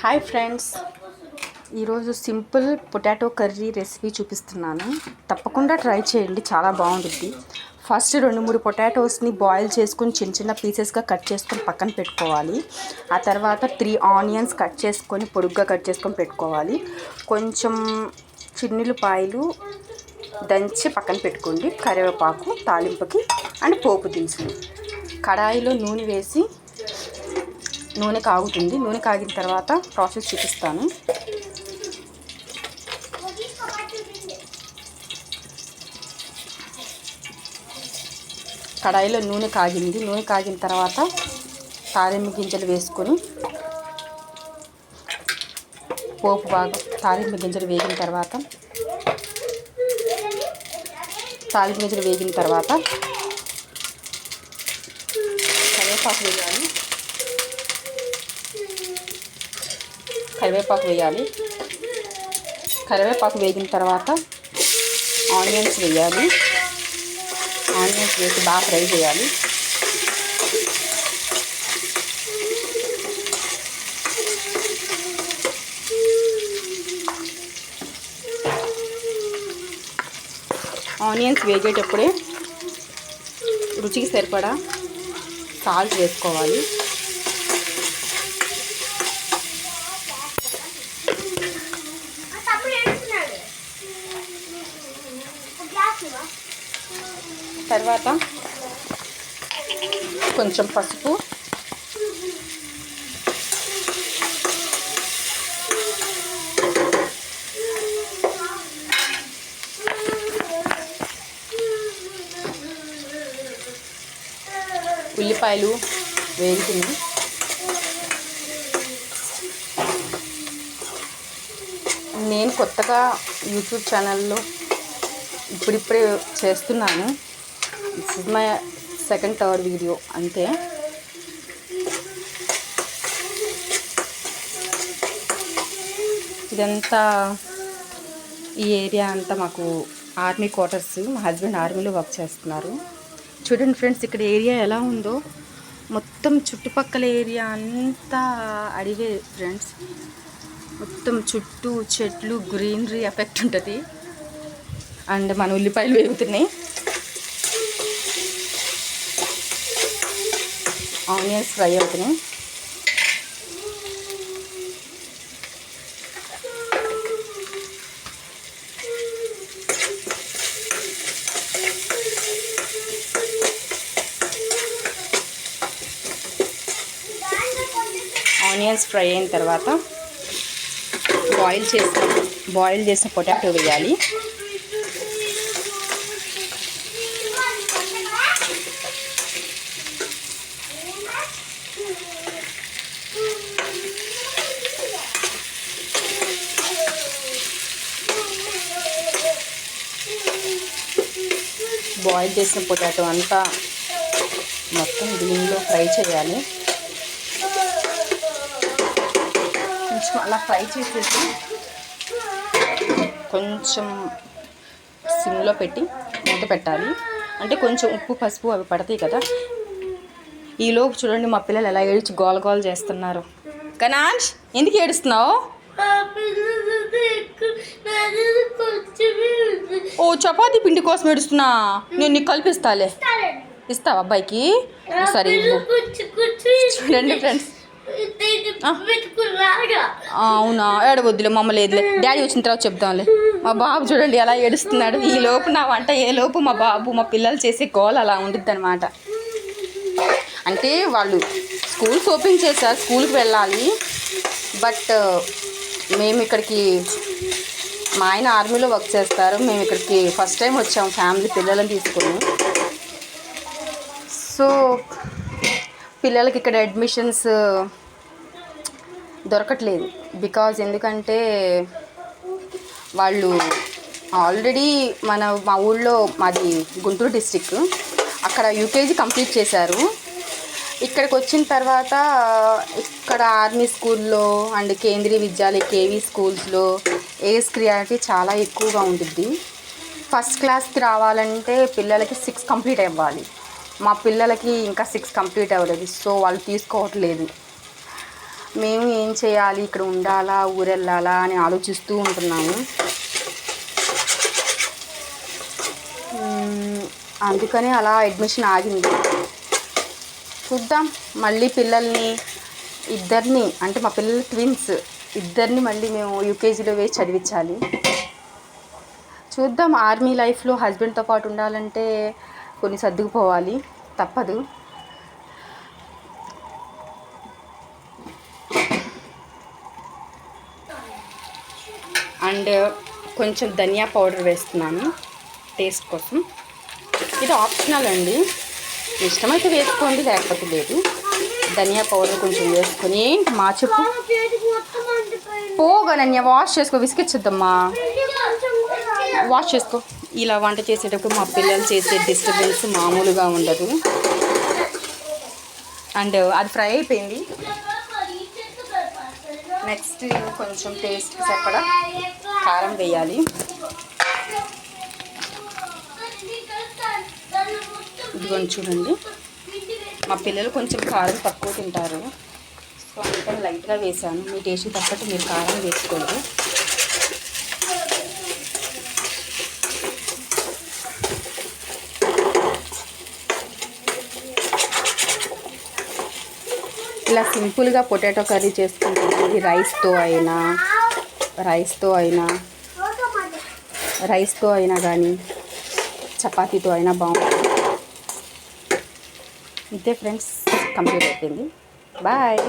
Hi friends. ఈరోజు simple potato curry recipe చూపిస్తున్నాను. తప్పకుండా ట్రై చేయండి చాలా బాగుంటుంది. ఫస్ట్ రెండు మూడు పొటాటోస్ని బాయిల్ చేసుకుని చిన్న చిన్న పీసెస్గా కట్ చేసుకొని పక్కన పెట్టుకోవాలి. ఆ తర్వాత త్రీ ఆనియన్స్ కట్ చేసుకొని పొడుగ్గా కట్ చేసుకొని పెట్టుకోవాలి. కొంచెం చిన్నులపాయలు దంచి పక్కన పెట్టుకోండి. కరివేపాకు తాలింపుకి అండ్ పోపు దినుసులు. కడాయిలో నూనె వేసి నూనె కాగుతుంది. నూనె కాగిన తర్వాత ప్రాసెస్ చూపిస్తాను. కడాయిలో నూనె కాగింది. నూనె కాగిన తర్వాత తాలింపు గింజలు వేసుకొని పోపు బాగా తాలింపు గింజలు వేగిన తర్వాత తాలింపు గింజలు వేగిన తర్వాత కరివేపాకు వేయాలి. కరివేపాకు వేయాలి. కరివేపాకు వేగిన తర్వాత ఆనియన్స్ వేయాలి. ఆనియన్స్ వేసి బాగా ఫ్రై చేయాలి. ఆనియన్స్ వేగేటప్పుడే రుచికి సరిపడా సాల్ట్ వేసుకోవాలి. తర్వాత కొంచెం పసుపు. ఉల్లిపాయలు వేగుతుంది నేను కొత్తగా యూట్యూబ్ ఛానల్లో ఇప్పుడిప్పుడే చేస్తున్నాను. It's is my second third video అంతే. ఇదంతా ఈ ఏరియా అంతా మాకు ఆర్మీ క్వార్టర్స్ మా హస్బెండ్ ఆర్మీలో వర్క్ చేస్తున్నారు. చూడండి ఫ్రెండ్స్ ఇక్కడ ఏరియా ఎలా ఉందో. మొత్తం చుట్టుపక్కల ఏరియా అంతా అడిగే ఫ్రెండ్స్. మొత్తం చుట్టూ చెట్లు గ్రీనరీ ఎఫెక్ట్ ఉంటుంది. అండ్ మన ఉల్లిపాయలు వేగుతున్నాయి. ఆనియన్స్ ఫ్రై అవుతున్నాయి. ఆనియన్స్ ఫ్రై అయిన తర్వాత బాయిల్ చేసి బాయిల్ చేసిన పొటాటో వేయాలి. బాయిల్ చేసిన పొటాటో అంతా మొత్తం దీనిలో ఫ్రై చేయాలి. కొంచెం అలా ఫ్రై చేసేసి కొంచెం సిమ్లో పెట్టి మూత పెట్టాలి. అంటే కొంచెం ఉప్పు పసుపు అవి పడతాయి కదా. ఈలోపు చూడండి మా పిల్లలు ఎలా ఏడిచి గోల గోల చేస్తున్నారు. కనాష్ ఎందుకు ఏడుస్తున్నావు? చపాతీ పిండి కోసం ఏడుస్తున్నా. నేను నీకు కల్పిస్తాలే. ఇస్తావా అబ్బాయికి? సరే. చూడండి ఫ్రెండ్స్ అవునా? ఏడవద్దులే మమ్మ లేదులే. డాడీ వచ్చిన తర్వాత చెప్దాంలే. మా బాబు చూడండి ఎలా ఏడుస్తున్నాడు. ఈ లోపు నా వంట ఏ లోపు మా బాబు మా పిల్లలు చేసే గోల్ అలా ఉంటుంది అనమాట అంటే వాళ్ళు స్కూల్స్ ఓపెన్ చేశారు స్కూల్కి వెళ్ళాలి. బట్ మేము ఇక్కడికి మా ఆయన ఆర్మీలో వర్క్ చేస్తారు. మేము ఇక్కడికి ఫస్ట్ టైం వచ్చాము ఫ్యామిలీ పిల్లలను తీసుకొని. సో పిల్లలకి ఇక్కడ అడ్మిషన్స్ uh, దొరకట్లేదు. బికాజ్ ఎందుకంటే వాళ్ళు ఆల్రెడీ మన మా ఊళ్ళో మాది గుంటూరు డిస్టిక్ అక్కడ యూకేజీ కంప్లీట్ చేశారు. ఇక్కడికి వచ్చిన తర్వాత ఇక్కడ ఆర్మీ స్కూల్లో అండ్ కేంద్రీయ విద్యాలయ కేవీ స్కూల్స్లో ఏజ్ క్రియారిటీ చాలా ఎక్కువగా ఉంటుంది ఫస్ట్ క్లాస్కి రావాలంటే పిల్లలకి సిక్స్ కంప్లీట్ అవ్వాలి. మా పిల్లలకి ఇంకా సిక్స్ కంప్లీట్ అవ్వలేదు. సో వాళ్ళు తీసుకోవట్లేదు. మేము ఏం చేయాలి? ఇక్కడ ఉండాలా? ఊరెళ్ళాలా? అని ఆలోచిస్తూ ఉంటున్నాము. అందుకనే అందుకని అలా అడ్మిషన్ ఆగింది. చూద్దాం. మళ్ళీ పిల్లల్ని ఇద్దరిని అంటే మా పిల్లలు ట్విన్స్ ఇద్దరిని మళ్ళీ మేము యూకేజీలో వేసి చదివించాలి. చూద్దాం ఆర్మీ లైఫ్లో హస్బెండ్తో పాటు ఉండాలంటే కొన్ని సర్దుకుపోవాలి. తప్పదు. అండ్ కొంచెం ధనియా పౌడర్ వేస్తున్నాను టేస్ట్ కోసం. ఇది ఆప్షనల్ అండి. ఇష్టమైతే వేసుకోండి లేకపోతే లేదు. ధనియా పౌడర్ కొంచెం వేసుకొని మా చెప్పు. పోగనన్య వాష్ చేసుకో విసిగిచ్చొద్దమ్మా వాష్ చేసుకో. ఇలా వంట చేసేటప్పుడు మా పిల్లలు చేసే డిస్టర్బెన్స్ మామూలుగా ఉండదు. అండ్ అది ఫ్రై అయిపోయింది. నెక్స్ట్ కొంచెం టేస్ట్ సరిపడా కారం వేయాలి. ఇదిగో చూడండి. మా పిల్లలు కొంచెం కారం తక్కువ తింటారు. సో అందుకని లైట్గా వేసాను మీ టేస్ట్ తప్పట్టు మీరు కారం వేసుకోండి. ఇలా సింపుల్గా పొటాటో కర్రీ చేసుకుంటుంది ఇది రైస్తో అయినా రైస్తో అయినా రైస్తో అయినా కానీ చపాతీతో అయినా బాగుంటుంది. ఇంతే ఫ్రెండ్స్ కంప్లీట్ అయిపోయింది. బాయ్.